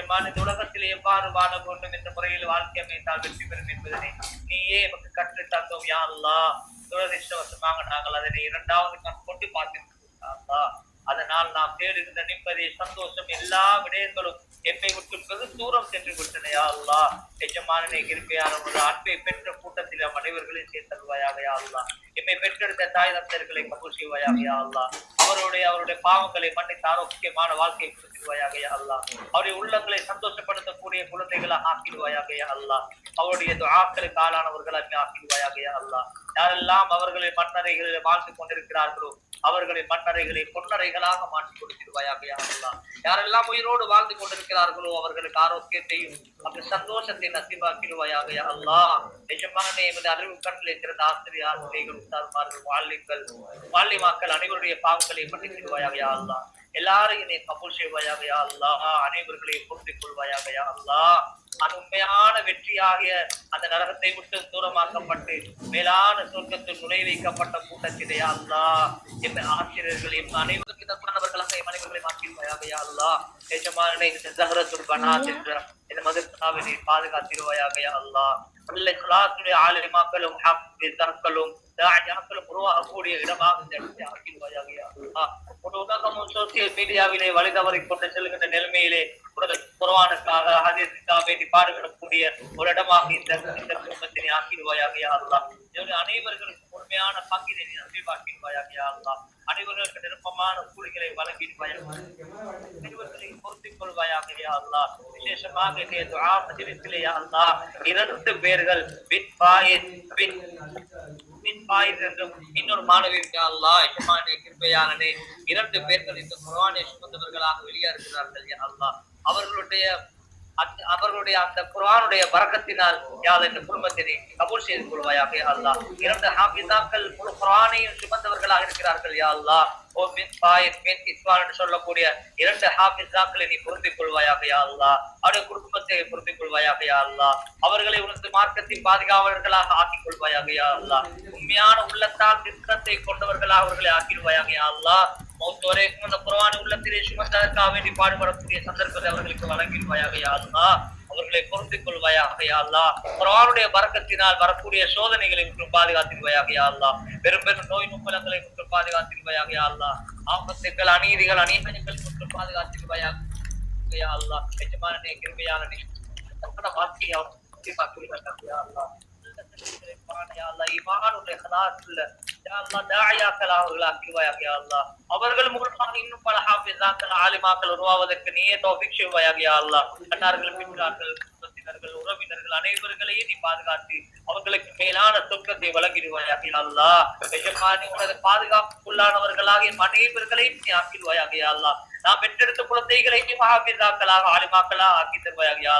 எஜமான இந்த உலகத்தில் எவ்வாறு வாழ வேண்டும் என்ற முறையில் வாழ்க்கை அமைத்தால் வெற்றி பெறும் என்பதனை நீயே எமக்கு கற்று தந்தோம் யா அல்லாஹ். துரதிருஷ்டவசமாக நாங்கள் அதனை இரண்டாவது கண் கொண்டு பார்த்திருக்கிறோம் அதனால் நாம் தேடுகின்ற நிம்மதி சந்தோஷம் எல்லா விடயங்களும் எம்மை விட்டு தூரம் சென்று விட்டன யா எஜமானனை கிருப்பையான ஒரு அன்பை பெற்ற கூட்டத்தில் நம் அனைவர்களையும் சேர்த்தருவாயாக யா எம்மை பெற்றெடுத்த தாய் தந்தர்களை கபூல் செய்வாயாக யா அவருடைய அவருடைய பாவங்களை மன்னித்து ஆரோக்கியமான வாழ்க்கையை கொடுத்திருவாயாக யா அல்லாஹ். அவருடைய உள்ளங்களை சந்தோஷப்படுத்தக்கூடிய குழந்தைகளாக ஆக்கிடுவாயாக யா அல்லாஹ். அவருடைய துஆக்களுக்கு ஆளானவர்களாக ஆக்கிடுவாயாக யா அல்லாஹ். யாரெல்லாம் அவர்களை மண்ணறைகளில் வாழ்ந்து கொண்டிருக்கிறார்களோ அவர்களை மண்ணறைகளை பொன்னறைகளாக மாற்றி கொடுத்திருவாயாக யா அல்லாஹ். யாரெல்லாம் உயிரோடு வாழ்ந்து கொண்டிருக்கிறார்களோ அவர்களுக்கு ஆரோக்கியத்தையும் அந்த சந்தோஷத்தை நசிவாக்கிடுவாயாக யா அல்லாஹ். நிஜமானே எமது அறிவு கண்ணில் இருக்கிற ஆசிரியர் ஆசிரியர்கள் உத்தார்மார்கள் வாழ்லிங்கள் வாழ்லிமாக்கள் அனைவருடைய பாவங்களை மன்னித்திடுவாயாக யா அல்லாஹ். எல்லாரையும் நீ கபூல் செய்வாயாக யா அல்லாஹ். அனைவர்களையும் பொருந்திக் கொள்வாயாக யா அல்லாஹ். அது உண்மையான வெற்றியாகிய அந்த நரகத்தை விட்டு தூரமாக்கப்பட்டு மேலான சொர்க்கத்தில் நுழை வைக்கப்பட்ட கூட்டத்திலே அல்லா. அல்லாஹ் என் ஆசிரியர்கள் என் அனைவருக்கு தற்கொண்டவர்களாக என் அனைவர்களை மாற்றிடுவாயாக அல்லா. எஜமானனை இந்த ஜஹரத்துல் பனாத் என்ற இந்த மதுர்காவை நீ பாதுகாத்திருவாயாக யா அல்லாஹ் நல்ல கிளாசுடைய ஆலிமாக்களும் தாயாக்களும் உருவாகக்கூடிய இடமாக இந்த இடத்தை ஆக்கிடுவாயாக ஒரு உலகமும் சோசியல் மீடியாவிலே வழிதவரை கொண்டு செல்கின்ற நிலைமையிலே குரவானுக்காக ஹதீஸுக்காக வேண்டி பாடுபடக்கூடிய ஒரு இடமாக இந்த இந்த குடும்பத்தினை ஆக்கிடுவாயாக யாருலாம் அனைவர்களுக்கும் உண்மையான பங்கினை நீ நசிவாக்கிடுவாயாக யா அனைவர்களுக்கு நிருப்பமான கூலிகளை வழங்கிடுவாயாக அனைவர்களை பொருத்திக் கொள்வாயாக விசேஷமாக இரண்டு பேர்கள் பின் பின் என்றும் இன்னொரு மாணவி யா அல்லாஹ் எஜமானே இரண்டு பேர்கள் இந்த குர்ஆனை சுமந்தவர்களாக வெளியே இருக்கிறார்கள் அல்லாஹ். அவர்களுடைய அவர்களுடைய அந்த குரானுடைய வரக்கத்தினால் யாழ் இந்த குடும்பத்தினை கபூல் செய்து கொள்வாயாக அல்லா இரண்டு ஹாபிதாக்கள் முழு குரானையும் சுமந்தவர்களாக இருக்கிறார்கள் யா அல்லாஹ். ஓ மின் பாயித் மின் இஸ்வான் என்று சொல்லக்கூடிய இரண்டு ஹாஃபிஸாக்களை நீ பொருந்திக் கொள்வாயாக யா அல்லாஹ். அவருடைய குடும்பத்தை பொருந்திக் கொள்வாயாக யா அல்லாஹ். அவர்களை உனது மார்க்கத்தின் பாதுகாவலர்களாக ஆக்கிக் கொள்வாயாக யா அல்லாஹ். உண்மையான உள்ளத்தால் திட்டத்தை கொண்டவர்களாக அவர்களை ஆக்கிடுவாயாக யா அல்லாஹ். மௌத்தோரேக்கும் அந்த குர்ஆனை உள்ளத்திலே சுமந்ததற்காக வேண்டி பாடுபடக்கூடிய சந்தர்ப்பத்தை அவர்களுக்கு வழங்கிடுவாயாக யா அவர்களை பொருந்திக் கொள்வாயாக புறவானுடைய அல்லாஹ் வரக்கூடிய சோதனைகளை மற்றும் பாதுகாத்திருவாயாக யா பெரும் பெரும் நோய் நும்பலங்களை மற்றும் பாதுகாத்திருவாயாக யா ஆபத்துகள் ஆபத்துக்கள் அநீதிகள் அநீதிகள் மற்றும் பாதுகாத்திருவாயாக யா அல்லாஹ் எஜமானனே கிருபையானனே. வாழ்க்கையை அவர் பாதுகாத்திருவாயாக யா அல்லாஹ் அவர்கள் மூலமாக இன்னும் பல ஹாஃபிஸாக்கள் ஆலிமாக்கள் உருவாவதற்கு நீயே தௌஃபீக் செய்வாயாக யா அல்லாஹ். அன்னார்கள் பின்னார்கள் குடும்பத்தினர்கள் உறவினர்கள் அனைவர்களையும் நீ பாதுகாத்து அவர்களுக்கு மேலான சொர்க்கத்தை வழங்கிடுவாயாக யா நீ எஜமானி உனது பாதுகாப்புக்குள்ளானவர்களாக என் அனைவர்களையும் நீ ஆக்கிடுவாயாக யா அல்லாஹ். நாம் பெற்றெடுத்த குழந்தைகளையும் ஹாஃபிஸாக்களாக ஆலிமாக்களாக ஆக்கி தருவாயாக யா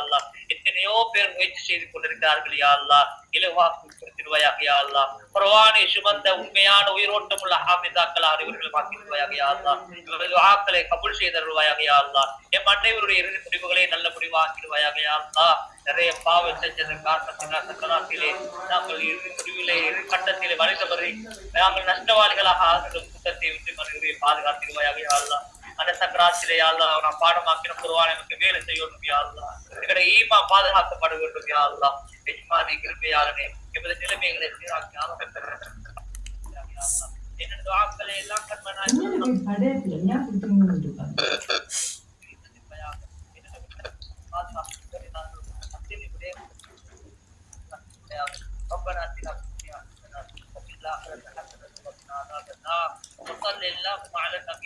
எத்தனையோ பேர் முயற்சி செய்து கொண்டிருக்கிறார்கள் யா அல்லாஹ். இலவாக்கு கொடுத்திருவாயாக யா அல்லாஹ். குர்ஆனை சுமந்த உண்மையான உயிரோட்டம் உள்ள ஹாமிதாக்கள் அனைவர்களும் ஆக்கிடுவாயாக யா அல்லாஹ். இவரது ஆக்களை கபூல் செய்தருவாயாக யா அல்லாஹ். எம் அனைவருடைய இறுதி முடிவுகளை நல்ல முடிவாக்கிடுவாயாக யா அல்லாஹ். நிறைய பாவம் செஞ்சதன் காரணத்தினால் சக்கராத்திலே நாங்கள் இறுதி முடிவிலே இரு கட்டத்திலே வளைந்தவரை நாங்கள் நஷ்டவாளிகளாக ஆகிற கூட்டத்தை விட்டு மனிதரை பாதுகாத்திடுவாயாக யா அல்லாஹ். அந்த சக்கராத்திலே யா அல்லாஹ் நான் பாடமாக்கின குருவான் எனக்கு வேலை செய்யணும் யா அல்லாஹ் எங்களுடைய ஈமா பாதுகாக்கப்பட வேண்டும் யா அல்லாஹ் எஜ்மானி கிருபையாளனே எமது நிலைமைகளை சீராக்கி ஆரம்பிக்கிறேன் என்னோட துஆக்களை எல்லாம் கண்மனாய் எனக்கு படத்துல ஏன் கொடுத்தீங்கன்னு இருக்காங்க ربنا اتنا في الدنيا حسنه وفي الاخره حسنه وقنا عذاب النار وصل اللهم على النبي